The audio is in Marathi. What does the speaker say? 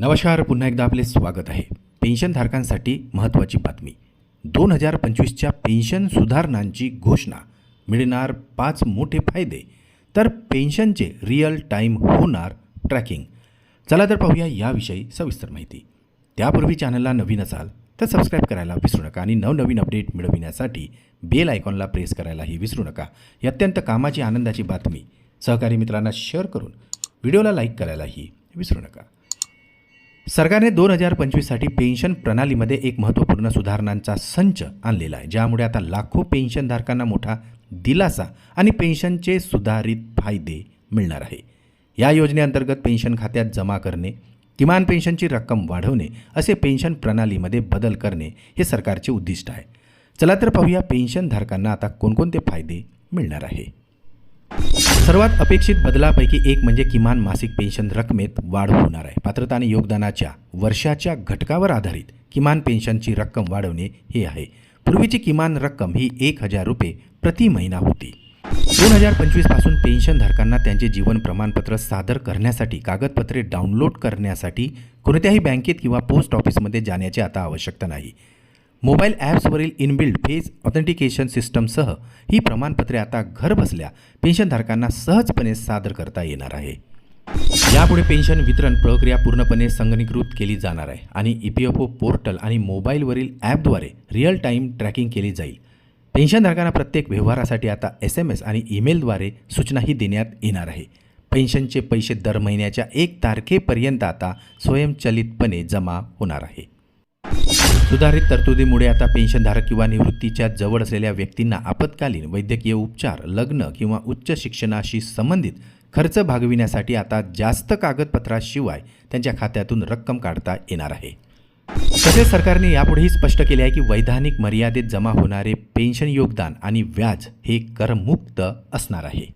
नमस्कार पुन्हा एकदा आपले स्वागत आहे. पेन्शनधारकांसाठी महत्त्वाची बातमी. दोन हजार पंचवीसच्या पेन्शन सुधारणांची घोषणा. मिळणार पाच मोठे फायदे. तर पेन्शनचे रिअल टाईम होणार ट्रॅकिंग चला तर पाहूया याविषयी सविस्तर माहिती. त्यापूर्वी चॅनलला नवीन असाल तर सबस्क्राईब करायला विसरू नका आणि नवनवीन अपडेट मिळविण्यासाठी बेल आयकॉनला प्रेस करायलाही विसरू नका. ही अत्यंत कामाची आनंदाची बातमी. सहकारी मित्रांना शेअर करून व्हिडिओला लाईक करायलाही विसरू नका. सरकारने दोन हजार पंचवीससाठी पेन्शन प्रणालीमध्ये एक महत्त्वपूर्ण सुधारणांचा संच आणलेला आहे ज्यामुळे आता लाखो पेन्शनधारकांना मोठा दिलासा आणि पेन्शनचे सुधारित फायदे मिळणार आहे. या योजनेअंतर्गत पेन्शन खात्यात जमा करणे किमान पेन्शनची रक्कम वाढवणे असे पेन्शन प्रणालीमध्ये बदल करणे हे सरकारचे उद्दिष्ट आहे. चला तर पाहूया पेन्शनधारकांना आता कोणकोणते फायदे मिळणार आहे. सर्वात अपेक्षित बदलापैकी एक म्हणजे किमान मासिक पेन्शन रकमेत वाढ होणार आहे. पात्रता आणि योगदानाच्या वर्षाच्या घटकावर आधारित किमान पेन्शनची रक्कम वाढवणे हे आहे. पूर्वीची किमान रक्कम ही एक हजार रुपये प्रति महिना होती. दोन हजार पंचवीसपासून पेन्शनधारकांना त्यांचे जीवन प्रमाणपत्र सादर करण्यासाठी कागदपत्रे डाउनलोड करण्यासाठी कोणत्याही बँकेत किंवा पोस्ट ऑफिसमध्ये जाण्याची आता आवश्यकता नाही. मोबाईल ॲप्सवरील इनबिल्ड फेस ऑथेंटिकेशन सिस्टमसह ही प्रमाणपत्रे आता घरबसल्या पेन्शनधारकांना सहजपणे सादर करता येणार आहे. यापुढे पेन्शन वितरण प्रक्रिया पूर्णपणे संगणकीकृत केली जाणार आहे आणि E P F O portal आणि मोबाईलवरील ॲपद्वारे रिअल टाईम ट्रॅकिंग केली जाईल. पेन्शनधारकांना प्रत्येक व्यवहारासाठी आता एस एम एस आणि ईमेलद्वारे सूचनाही देण्यात येणार आहे. पेन्शनचे पैसे दर महिन्याच्या एक तारखेपर्यंत आता स्वयंचलितपणे जमा होणार आहे. सुधारित तरतुदीमुळे आता पेन्शनधारक किंवा निवृत्तीच्या जवळ असलेल्या व्यक्तींना आपत्कालीन वैद्यकीय उपचार लग्न किंवा उच्च शिक्षणाशी संबंधित खर्च भागविण्यासाठी आता जास्त कागदपत्राशिवाय त्यांच्या खात्यातून रक्कम काढता येणार आहे. तसेच सरकारने यापुढेही स्पष्ट केले आहे की वैधानिक मर्यादेत जमा होणारे पेन्शन योगदान आणि व्याज हे करमुक्त असणार आहे.